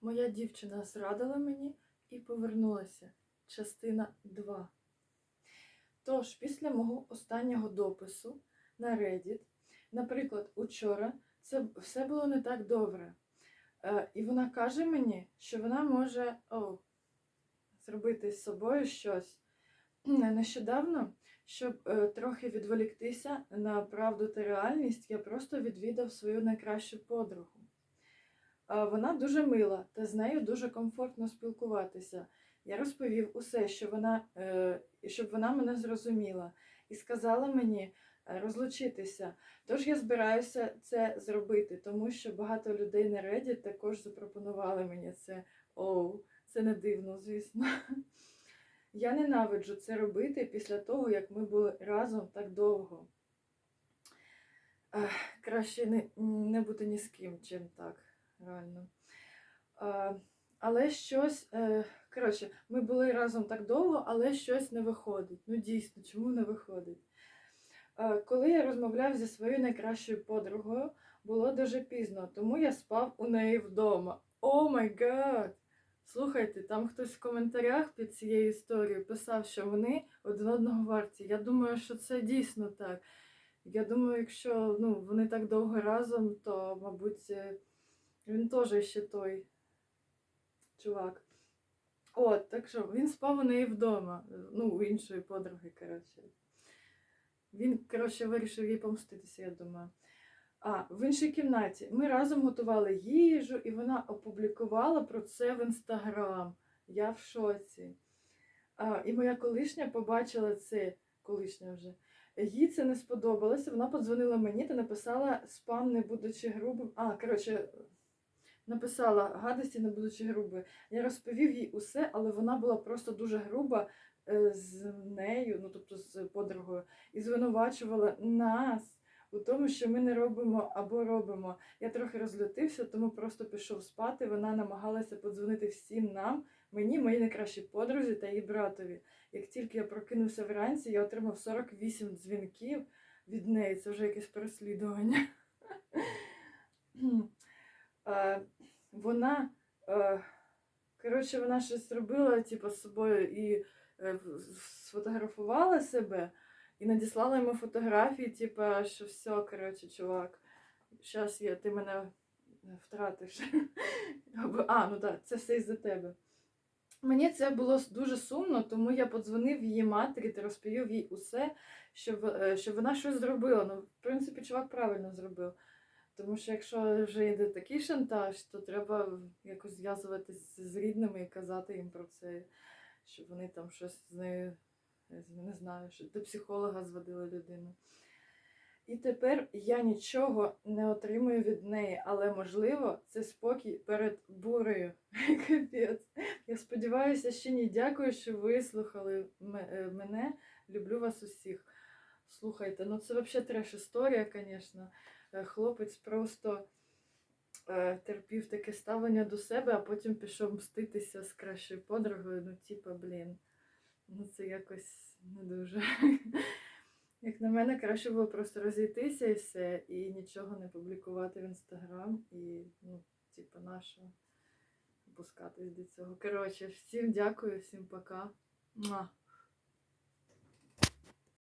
Моя дівчина зрадила мені і повернулася. Частина 2. Тож, після мого останнього допису на Reddit, наприклад, учора, це все було не так добре. Е, і вона каже мені, що вона може о, зробити з собою щось. Нещодавно, щоб е, трохи відволіктися на правду та реальність, я просто відвідав свою найкращу подругу. Е, Вона дуже мила, та з нею дуже комфортно спілкуватися. Я розповів усе, що вона, е, щоб вона мене зрозуміла, і сказала мені е, розлучитися. Тож я збираюся це зробити, тому що багато людей на Reddit також запропонували мені це. Оу, це не дивно, звісно. Я ненавиджу це робити після того, як ми були разом так довго. Краще не, не бути ні з ким, чим так, реально. Але щось, е, коротше, ми були разом так довго, але щось не виходить. Ну дійсно, чому не виходить? Коли я розмовляв зі своєю найкращою подругою, було дуже пізно, тому я спав у неї вдома. О май гад! Слухайте, там хтось в коментарях під цією історією писав, що вони один одного варті. Я думаю, що це дійсно так. Я думаю, якщо ну, вони так довго разом, то, мабуть, е, він теж ще той чувак. От, так що він спав у неї вдома, ну, у іншої подруги, коротше. Він, коротше, вирішив їй помститися, я думаю. А, в іншій кімнаті ми разом готували їжу, і вона опублікувала про це в інстаграм. Я в шоці. А, і моя колишня побачила це, колишня вже. Їй це не сподобалося. Вона подзвонила мені та написала спам, не будучи грубим. А, коротше, написала гадості, не будучи грубою. Я розповів їй усе, але вона була просто дуже груба е, з нею, ну тобто з подругою, і звинувачувала нас у тому, що ми не робимо або робимо. Я трохи розлютився, тому просто пішов спати. Вона намагалася подзвонити всім нам, мені, моїй найкращій подрузі та її братові. Як тільки я прокинувся вранці, я отримав 48 дзвінків від неї. Це вже якесь переслідування. Е, Вона, е, коротше, вона щось робила, типу, з собою і е, сфотографувала себе і надіслала йому фотографії, типу, що все, коротше, чувак, зараз я, ти мене втратиш. А, ну так, це все із-за тебе. Мені це було дуже сумно, тому я подзвонив її матері та розповів їй усе, щоб, щоб вона щось зробила. Ну, в принципі, чувак правильно зробив. Тому що якщо вже йде такий шантаж, то треба якось зв'язуватись з рідними і казати їм про це, щоб вони там щось з нею, не знаю, що до психолога зводили людину. І тепер я нічого не отримую від неї, але можливо це спокій перед бурею. Капець. Я сподіваюся, що ні. Дякую, що вислухали е, мене. Люблю вас усіх. Слухайте, ну це взагалі треш історія, звісно. Е, Хлопець просто е, терпів таке ставлення до себе, а потім пішов мститися з кращою подругою. Ну, типа, блін. Ну це якось не дуже. Як на мене, краще було просто розійтися і все, і нічого не публікувати в інстаграм, і, ну, типу, нашого опускатись до цього. Коротше, всім дякую, всім пока.